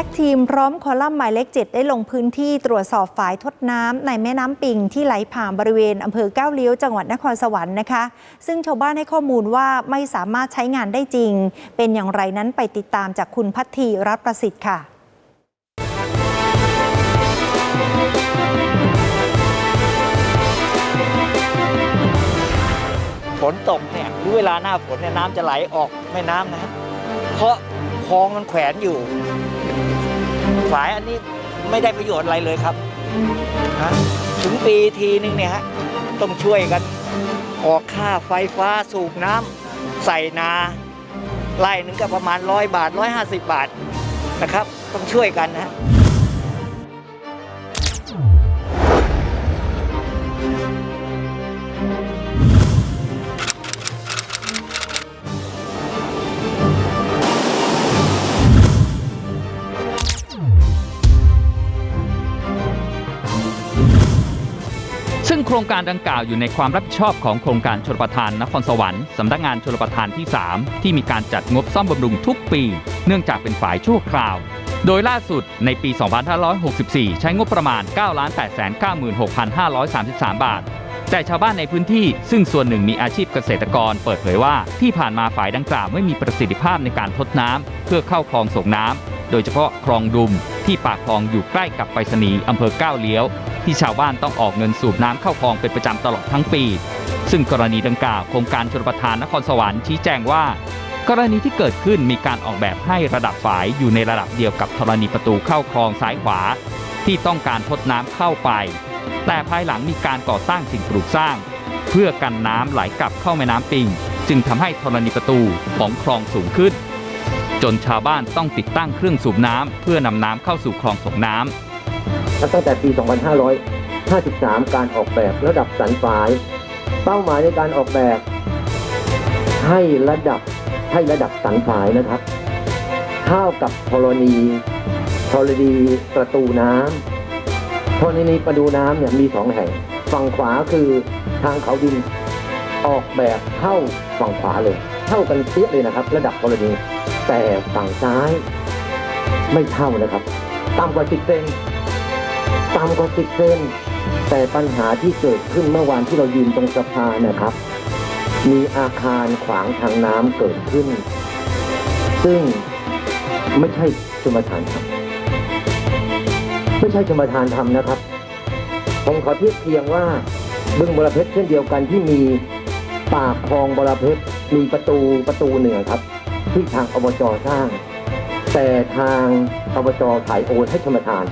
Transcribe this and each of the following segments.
ท็กทีมพร้อมคอลัมน์หมายเลข7ได้ลงพื้นที่ตรวจสอบฝายทดน้ำในแม่น้ำปิงที่ไหลผ่านบริเวณอำเภอก้าวเลี้ยวจังหวัดนครสวรรค์นะคะ ซึ่งชาวบ้านให้ข้อมูลว่าไม่สามารถใช้งานได้จริง เป็นอย่างไรนั้นไปติดตามจากคุณพัทธีรัตน์ประสิทธิ์ค่ะฝนตกเนี่ยหรือเวลาหน้าฝนเนี่ยน้ำจะไหลออกแม่น้ำนะฮะเพราะคลองมันแขวนอยู่ ฝายอันนี้ไม่ได้ประโยชน์อะไรเลยครับฮะถึงปีทีนึงเนี่ยฮะต้องช่วยกัน ออกค่าไฟฟ้าสูบน้ำใส่นาไร่หนึ่งก็ประมาณร้อยบาทร้อยห้าสิบบาทนะครับ ต้องช่วยกันนะ ซึ่งโครงการดังกล่าวอยู่ในความรับผิดชอบของโครงการชลประทานนครสวรรค์สำนักงานชลประทานที่ 3 ที่มีการจัดงบซ่อมบำรุงทุกปี เนื่องจากเป็นฝ่ายชั่วคราว โดยล่าสุดในปี 2564 ใช้งบประมาณ 9,896,533 บาท แต่ชาวบ้านในพื้นที่ซึ่งส่วนหนึ่งมีอาชีพเกษตรกรเปิดเผยว่าที่ผ่านมาฝ่ายดังกล่าวไม่มีประสิทธิภาพในการทดน้ำเพื่อเข้าคลองส่งน้ำโดยเฉพาะคลองดุมที่ปากคลองอยู่ใกล้กับไปรษณีย์อำเภอก้าวเลี้ยว ที่ชาวบ้านต้องออกเงินสูบน้ำเข้าคลองเป็นประจำตลอดทั้งปี ซึ่งกรณีดังกล่าวโครงการชลประทานนครสวรรค์ชี้แจงว่า กรณีที่เกิดขึ้นมีการออกแบบให้ระดับฝายอยู่ในระดับเดียวกับธรณีประตูเข้าคลองซ้ายขวา ที่ต้องการทดน้ำเข้าไป แต่ภายหลังมีการก่อสร้างสิ่งปลูกสร้าง เพื่อกันน้ำไหลกลับเข้าแม่น้ำปิง จึงทำให้ธรณีประตูของคลองสูงขึ้นจนชาวบ้านต้องติดตั้งเครื่องสูบน้ำเพื่อนำน้ำเข้าสู่คลองส่งน้ำ ตั้งแต่ปี 2553 การออกแบบระดับสันฝาย เป้าหมายในการออกแบบ ให้ระดับให้ระดับสันฝายนะครับเท่ากับธรณีธรณีประตูน้ำธรณีประตูน้ำเนี่ยมีสองแห่ง ฝั่งขวาคือทางเขาดินออกแบบเท่าฝั่งขวาเลย เท่ากันเปี้ยเลยนะครับ ระดับธรณีแต่ฝั่งซ้าย ไม่เท่านะครับต่ำกว่า10เซน ต่ำกว่าสิบเซนแต่ปัญหาที่เกิดขึ้นเมื่อวานที่เรายืนตรงสะพานนะครับ มีอาคารขวางทางน้ำเกิดขึ้น ซึ่งไม่ใช่ชมทานทำไม่ใช่ชมทานทำนะครับ ผมขอเทียบเคียงว่าบึงบรเพชรเช่นเดียวกันที่มีปากคลองบรเพชรมีประตูประตูหนึ่งครับ ที่ทางอบจสร้าง แต่ทางอบจขายโอนให้ชมทาน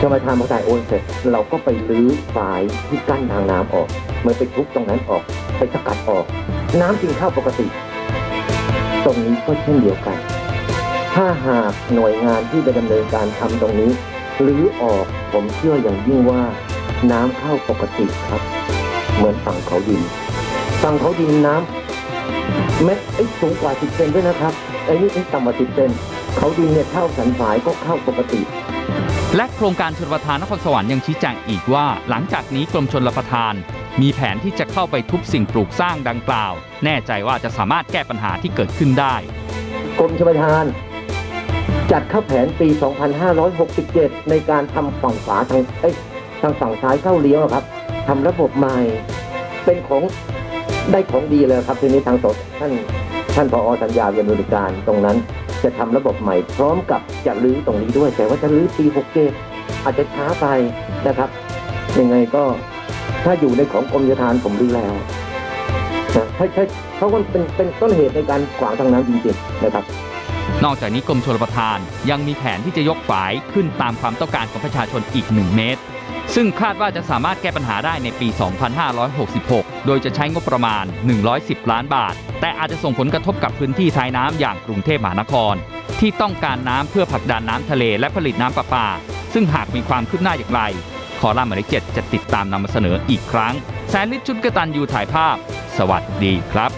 ชมทานพอถ่ายโอนเสร็จเราก็ไปรื้อฝายที่กั้นทางน้ำออกเหมือนไปทุบตรงนั้นออก ไปสกัดออก น้ำจึงเข้าปกติ ตรงนี้ก็เช่นเดียวกัน ถ้าหากหน่วยงานที่ไปดำเนินการทำตรงนี้หรือออกผมเชื่ออย่างยิ่งว่า น้ำเข้าปกติครับ เหมือนฝั่งเขาดินฝั่งเขาดินน้ำเม็ดไอ้สูงกว่า10เซนด้วยนะครับไอ้นี่ไอ้ต่ำกว่า10เซนเขาดินเนี่ยเท่าสันฝายก็เข้าปกติ และโครงการชลประทานนครสวรรค์ยังชี้แจงอีกว่า หลังจากนี้กรมชลประทาน มีแผนที่จะเข้าไปทุบสิ่งปลูกสร้างดังกล่าว แน่ใจว่าจะสามารถแก้ปัญหาที่เกิดขึ้นได้ กรมชลประทาน จัดเข้าแผนปี 2567 ในการทำฝั่งขวาทางเอ้ยทางฝั่งซ้ายเข้าเลี้ยวครับทำระบบใหม่เป็นของได้ของดีเลยครับทีนี้ทางสดท่าน ท่านพอสัญญาเรียนบริการตรงนั้น จะทำระบบใหม่ พร้อมกับจะรื้อตรงนี้ด้วย แต่ว่าจะรื้อปี67อาจจะช้าไปนะครับยังไงก็ถ้าอยู่ในของกรมชลประทานผมรื้อแล้วนะใช่ใช่เพราะว่าเป็นเป็นต้นเหตุในการขวางทางน้ำจริงๆนะครับนอกจากนี้กรมชลประทานยังมีแผนที่จะยกฝายขึ้นตามความต้องการของประชาชนอีก 1 เมตร ซึ่งคาดว่าจะสามารถแก้ปัญหาได้ในปี 2566 โดยจะใช้งบประมาณ 110 ล้านบาท แต่อาจจะส่งผลกระทบกับพื้นที่ท้ายน้ำอย่างกรุงเทพมหานคร ที่ต้องการน้ำเพื่อผลักดันน้ำทะเลและผลิตน้ำประปา ซึ่งหากมีความคืบหน้าอย่างไรคอลัมน์หมายเลขเจ็ดจะติดตามนำมาเสนออีกครั้งแสนลิศชุดกระตันยูถ่ายภาพ สวัสดีครับ